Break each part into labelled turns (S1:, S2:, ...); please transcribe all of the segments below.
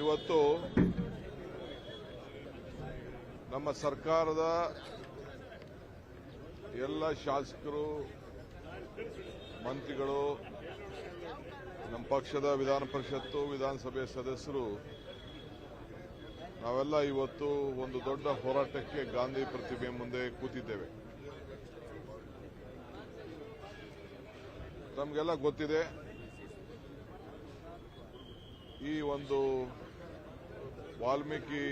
S1: ಇವತ್ತು ನಮ್ಮ ಸರ್ಕಾರದ ಎಲ್ಲ ಶಾಸಕರು, ಮಂತ್ರಿಗಳು, ನಮ್ಮ ಪಕ್ಷದ ವಿಧಾನ ಪರಿಷತ್ತು, ವಿಧಾನಸಭೆ ಸದಸ್ಯರು, ನಾವೆಲ್ಲ ಇವತ್ತು ಒಂದು ದೊಡ್ಡ ಹೋರಾಟಕ್ಕೆ ಗಾಂಧಿ ಪ್ರತಿಮೆ ಮುಂದೆ ಕೂತಿದ್ದೇವೆ. ನಮಗೆಲ್ಲ ಗೊತ್ತಿದೆ, ಈ ಒಂದು ವಾಲ್ಮೀಕಿ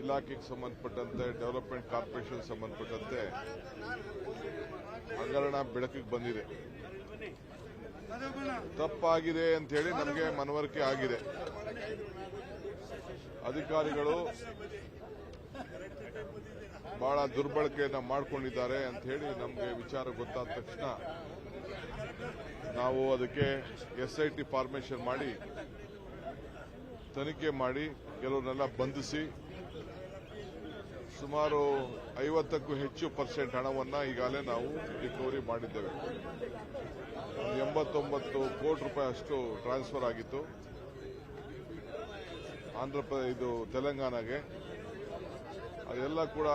S1: ಇಲಾಖೆಗೆ ಸಂಬಂಧಪಟ್ಟಂತೆ, ಡೆವಲಪ್ಮೆಂಟ್ ಕಾರ್ಪೊರೇಷನ್ ಸಂಬಂಧಪಟ್ಟಂತೆ ಹಗರಣ ಬೆಳಕಿಗೆ ಬಂದಿದೆ. ತಪ್ಪಾಗಿದೆ ಅಂತ ಹೇಳಿ ನಮಗೆ ಮನವರಿಕೆ ಆಗಿದೆ. ಅಧಿಕಾರಿಗಳು ಬಹಳ ದುರ್ಬಳಕೆಯನ್ನು ಮಾಡಿಕೊಂಡಿದ್ದಾರೆ ಅಂತ ಹೇಳಿ ನಮಗೆ ವಿಚಾರ ಗೊತ್ತಾದ ತಕ್ಷಣ ನಾವು ಅದಕ್ಕೆ ಎಸ್ಐಟಿ ಫಾರ್ಮೇಷನ್ ಮಾಡಿ ತನಿಖೆ ಮಾಡಿ ಕೆಲವರನ್ನೆಲ್ಲ ಬಂಧಿಸಿ ಸುಮಾರು ಐವತ್ತಕ್ಕೂ ಹೆಚ್ಚು ಪರ್ಸೆಂಟ್ ಹಣವನ್ನು ಈಗಾಗಲೇ ನಾವು ರಿಕವರಿ ಮಾಡಿದ್ದೇವೆ. ಎಂಬತ್ತೊಂಬತ್ತು ಕೋಟಿ ರೂಪಾಯಿ ಅಷ್ಟು ಟ್ರಾನ್ಸ್ಫರ್ ಆಗಿತ್ತು. ಆಂಧ್ರ ಪ್ರದೇಶ ಇದು ತೆಲಂಗಾಣಗೆ. ಅದೆಲ್ಲ ಕೂಡ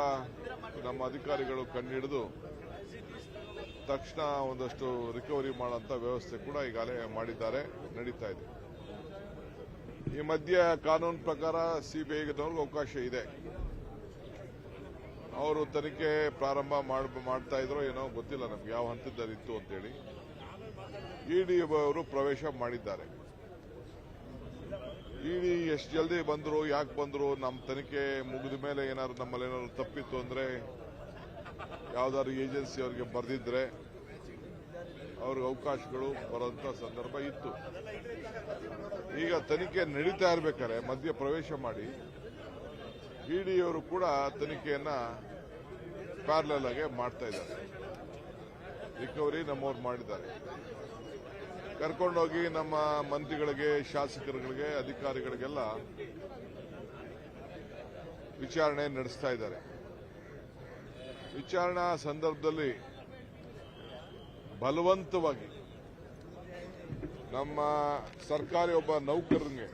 S1: ನಮ್ಮ ಅಧಿಕಾರಿಗಳು ಕಣ್ಣಿಡಿದು ತಕ್ಷಣ ಒಂದಷ್ಟು ರಿಕವರಿ ಮಾಡುವಂತ ವ್ಯವಸ್ಥೆ ಕೂಡ ಈಗಾಗಲೇ ಮಾಡಿದ್ದಾರೆ, ನಡೀತಾ ಇದೆ. ಈ ಮಧ್ಯೆ ಕಾನೂನು ಪ್ರಕಾರ ಸಿಬಿಐನವ್ರಿಗೆ ಅವಕಾಶ ಇದೆ. ಅವರು ತನಿಖೆ ಪ್ರಾರಂಭ ಮಾಡ್- ಮಾಡ್ತಾ ಇದ್ರು ಏನೋ ಗೊತ್ತಿಲ್ಲ ನಮ್ಗೆ, ಯಾವ ಹಂತದಲ್ಲಿತ್ತು ಅಂತೇಳಿ. ಇಡಿ ಅವರು ಪ್ರವೇಶ ಮಾಡಿದ್ದಾರೆ. ಇಡಿ ಎಷ್ಟು ಜಲ್ದಿ ಬಂದರು, ಯಾಕೆ ಬಂದರು ನಮ್ಮ ತನಿಖೆ ಮುಗಿದ ಮೇಲೆ ಏನಾದ್ರು ನಮ್ಮಲ್ಲಿ ಏನಾದ್ರು ತಪ್ಪಿತ್ತು ಅಂದ್ರೆ, ಯಾವ್ದಾದ್ರು ಏಜೆನ್ಸಿ ಅವರಿಗೆ ಬರೆದಿದ್ರೆ ಅವ್ರಿಗೆ ಅವಕಾಶಗಳು ಬರೋಂಥ ಸಂದರ್ಭ ಇತ್ತು. ಈಗ ತನಿಖೆ ನಡೀತಾ ಇರಬೇಕಾದ್ರೆ ಮಧ್ಯ ಪ್ರವೇಶ ಮಾಡಿ ಇಡಿಯವರು ಕೂಡ ತನಿಖೆಯನ್ನ ಪ್ಯಾರಲಲ್ ಆಗಿ ಮಾಡ್ತಾ ಇದ್ದಾರೆ. ರಿಕವರಿ ನಮ್ಮವ್ರು ಮಾಡಿದ್ದಾರೆ. ಕರ್ಕೊಂಡೋಗಿ ನಮ್ಮ ಮಂತ್ರಿಗಳಿಗೆ, ಶಾಸಕರುಗಳಿಗೆ, ಅಧಿಕಾರಿಗಳಿಗೆಲ್ಲ ವಿಚಾರಣೆ ನಡೆಸ್ತಾ ಇದ್ದಾರೆ. ವಿಚಾರಣಾ ಸಂದರ್ಭದಲ್ಲಿ ಬಲವಂತವಾಗಿ ನಮ್ಮ ಸರ್ಕಾರಿ ಒಬ್ಬ ನೌಕರನಿಗೆ,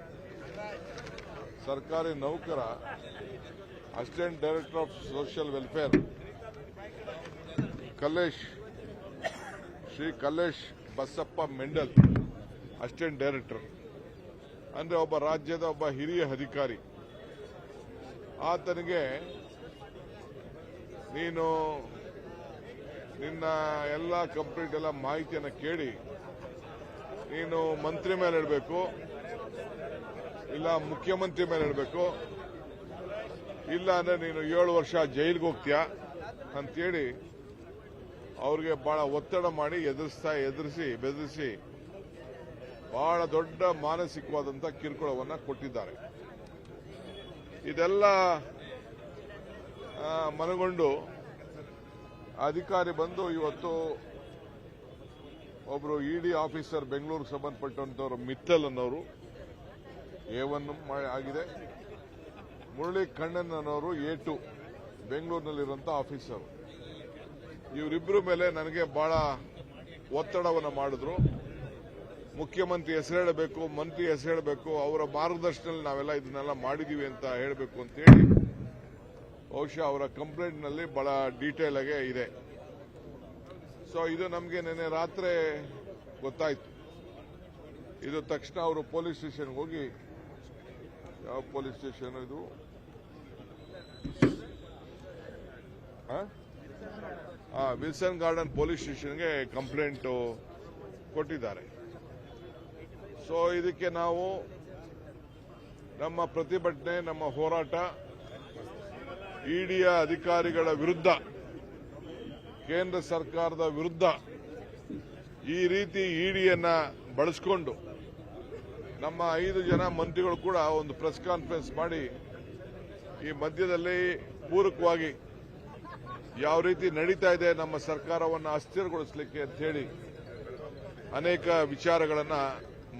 S1: ಸರ್ಕಾರಿ ನೌಕರ, assistant director of social welfare, Kallesh, Shri Kallesh Basappa Mendal, assistant director, ಅಂದ್ರೆ ಒಬ್ಬ ರಾಜ್ಯದ ಒಬ್ಬ ಹಿರಿಯ ಅಧಿಕಾರಿ. ಆತನಿಗೆ ನೀನು ನಿನ್ನ ಎಲ್ಲ ಕಂಪ್ಲೀಟ್ ಎಲ್ಲ ಮಾಹಿತಿಯನ್ನು ಕೇಳಿ ನೀನು ಮಂತ್ರಿ ಮೇಲೆ ಇಡಬೇಕು, ಇಲ್ಲ ಮುಖ್ಯಮಂತ್ರಿ ಮೇಲೆ ಇಡಬೇಕು, ಇಲ್ಲ ಅಂದ್ರೆ ನೀನು ಏಳು ವರ್ಷ ಜೈಲಿಗೆ ಹೋಗ್ತೀಯಾ ಅಂತೇಳಿ ಅವ್ರಿಗೆ ಬಹಳ ಒತ್ತಡ ಮಾಡಿ ಎದುರಿಸ್ತಾ ಎದುರಿಸಿ ಬೆದರಿಸಿ ಬಹಳ ದೊಡ್ಡ ಮಾನಸಿಕವಾದಂತ ಕಿರುಕುಳವನ್ನ ಕೊಟ್ಟಿದ್ದಾರೆ. ಇದೆಲ್ಲ ಮನಗೊಂಡು ಅಧಿಕಾರಿ ಬಂದು ಇವತ್ತು ಒಬ್ರು ಇಡಿ ಆಫೀಸರ್ ಬೆಂಗಳೂರಿಗೆ ಸಂಬಂಧಪಟ್ಟಂತವರು ಮಿತ್ತಲ್ ಅನ್ನೋರು, ಎ ಒನ್ ಆಗಿದೆ. ಮುರಳಿ ಕಣ್ಣನ್ ಅನ್ನೋರು ಎ ಟು ಬೆಂಗಳೂರಿನಲ್ಲಿರುವಂಥ ಆಫೀಸರ್. ಇವರಿಬ್ಬರ ಮೇಲೆ ನನಗೆ ಬಹಳ ಒತ್ತಡವನ್ನು ಮಾಡಿದ್ರು. ಮುಖ್ಯಮಂತ್ರಿ ಹೆಸರು ಹೇಳಬೇಕು, ಮಂತ್ರಿ ಹೆಸರು ಹೇಳಬೇಕು, ಅವರ ಮಾರ್ಗದರ್ಶನದಲ್ಲಿ ನಾವೆಲ್ಲ ಇದನ್ನೆಲ್ಲ ಮಾಡಿದೀವಿ ಅಂತ ಹೇಳಬೇಕು ಅಂತೇಳಿ ಬಹುಶಃ ಅವರ ಕಂಪ್ಲೇಂಟ್ನಲ್ಲಿ ಬಹಳ ಡೀಟೇಲ್ ಆಗಿ ಇದೆ. ಸೊ ಇದು ನಮಗೆ ನಿನ್ನೆ ರಾತ್ರಿ ಗೊತ್ತಾಯಿತು. ಇದು ತಕ್ಷಣ ಅವರು ಪೊಲೀಸ್ ಸ್ಟೇಷನ್ಗೆ ಹೋಗಿ, ಯಾವ ಪೊಲೀಸ್ ಸ್ಟೇಷನ್ ಇದು? ವಿಲ್ಸನ್ ಗಾರ್ಡನ್ ಪೊಲೀಸ್ ಸ್ಟೇಷನ್ಗೆ ಕಂಪ್ಲೇಂಟ್ ಕೊಟ್ಟಿದ್ದಾರೆ. ಸೊ ಇದಕ್ಕೆ ನಾವು ನಮ್ಮ ಪ್ರತಿಭಟನೆ, ನಮ್ಮ ಹೋರಾಟ ಇಡಿಯ ಅಧಿಕಾರಿಗಳ ವಿರುದ್ಧ, ಕೇಂದ್ರ ಸರ್ಕಾರದ ವಿರುದ್ಧ ಈ ರೀತಿ ಇಡಿಯನ್ನ ಬಳಸಿಕೊಂಡು ನಮ್ಮ ಐದು ಜನ ಮಂತ್ರಿಗಳು ಕೂಡ ಒಂದು ಪ್ರೆಸ್ ಕಾನ್ಫರೆನ್ಸ್ ಮಾಡಿ ಈ ಮಧ್ಯದಲ್ಲಿ ಪೂರಕವಾಗಿ ಯಾವ ರೀತಿ ನಡೀತಾ ಇದೆ, ನಮ್ಮ ಸರ್ಕಾರವನ್ನು ಅಸ್ಥಿರಗೊಳಿಸಲಿಕ್ಕೆ ಅಂತ ಹೇಳಿ ಅನೇಕ ವಿಚಾರಗಳನ್ನು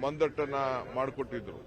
S1: ಮಂದಟ್ಟನ್ನ ಮಾಡಿಕೊಟ್ಟಿದ್ರು.